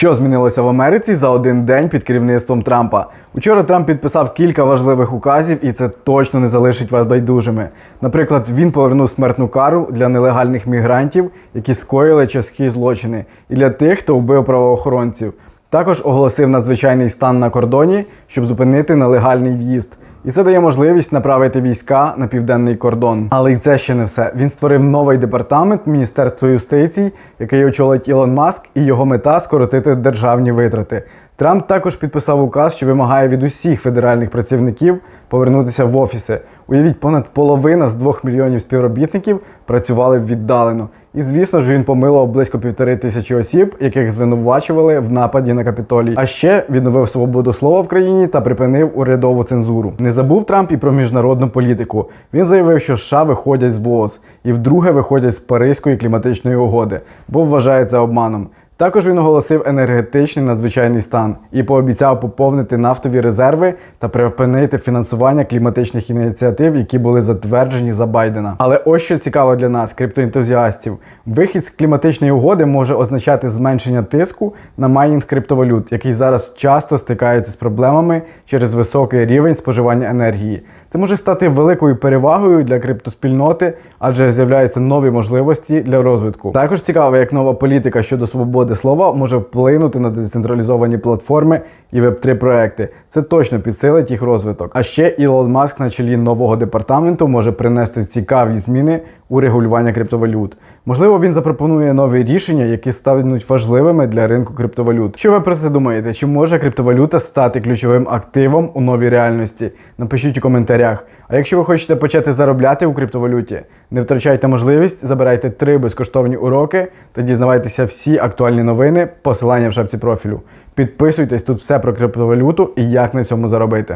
Що змінилося в Америці за один день під керівництвом Трампа? Учора Трамп підписав кілька важливих указів, і це точно не залишить вас байдужими. Наприклад, він повернув смертну кару для нелегальних мігрантів, які скоїли тяжкі злочини, і для тих, хто вбив правоохоронців. Також оголосив надзвичайний стан на кордоні, щоб зупинити нелегальний в'їзд. І це дає можливість направити війська на південний кордон. Але і це ще не все. Він створив новий департамент Міністерства юстиції, який очолить Ілон Маск, і його мета скоротити державні витрати. Трамп також підписав указ, що вимагає від усіх федеральних працівників повернутися в офіси. Уявіть, понад половина з двох мільйонів співробітників працювали віддалено. І звісно ж він помилував близько півтори тисячі осіб, яких звинувачували в нападі на капітолій. А ще відновив свободу слова в країні та припинив урядову цензуру. Не забув Трамп і про міжнародну політику. Він заявив, що США виходять з БОС і вдруге виходять з Паризької кліматичної угоди, бо вважає це обманом. Також він оголосив енергетичний надзвичайний стан і пообіцяв поповнити нафтові резерви та припинити фінансування кліматичних ініціатив, які були затверджені за Байдена. Але ось що цікаво для нас, криптоентузіастів. Вихід з кліматичної угоди може означати зменшення тиску на майнінг криптовалют, який зараз часто стикається з проблемами через високий рівень споживання енергії. Це може стати великою перевагою для криптоспільноти, адже з'являються нові можливості для розвитку. Також цікаво, як нова політика щодо свободи слова може вплинути на децентралізовані платформи і веб-3 проекти. Це точно підсилить їх розвиток. А ще Ілон Маск на чолі нового департаменту може принести цікаві зміни у регулювання криптовалют. Можливо, він запропонує нові рішення, які стануть важливими для ринку криптовалют. Що ви про це думаєте? Чи може криптовалюта стати ключовим активом у новій реальності? Напишіть у коментарях. А якщо ви хочете почати заробляти у криптовалюті, не втрачайте можливість, забирайте три безкоштовні уроки та дізнавайтеся всі актуальні новини, посилання в шапці профілю. Підписуйтесь тут все про криптовалюту і як на цьому заробити.